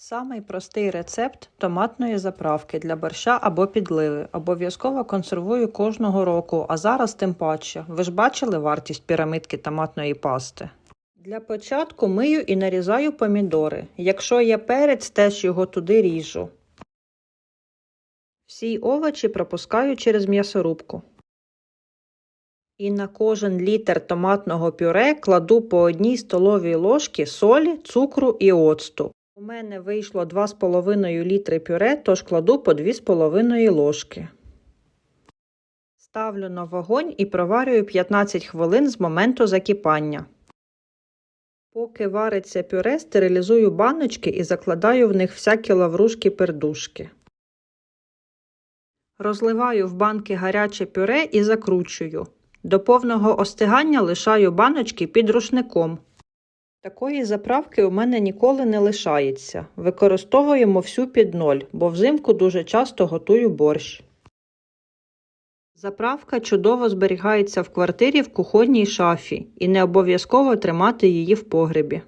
Самий простий рецепт томатної заправки для борща або підливи. Обов'язково консервую кожного року, а зараз тим паче. Ви ж бачили вартість пірамидки томатної пасти? Для початку мию і нарізаю помідори. Якщо є перець, теж його туди ріжу. Всі овочі пропускаю через м'ясорубку. І на кожен літр томатного пюре кладу по одній столовій ложці солі, цукру і оцту. У мене вийшло 2,5 літри пюре, тож кладу по 2,5 ложки. Ставлю на вогонь і проварюю 15 хвилин з моменту закипання. Поки вариться пюре, стерилізую баночки і закладаю в них всякі лаврушки-пердушки. Розливаю в банки гаряче пюре і закручую. До повного остигання лишаю баночки під рушником. Такої заправки у мене ніколи не лишається. Використовуємо всю під ноль, бо взимку дуже часто готую борщ. Заправка чудово зберігається в квартирі в кухонній шафі і не обов'язково тримати її в погребі.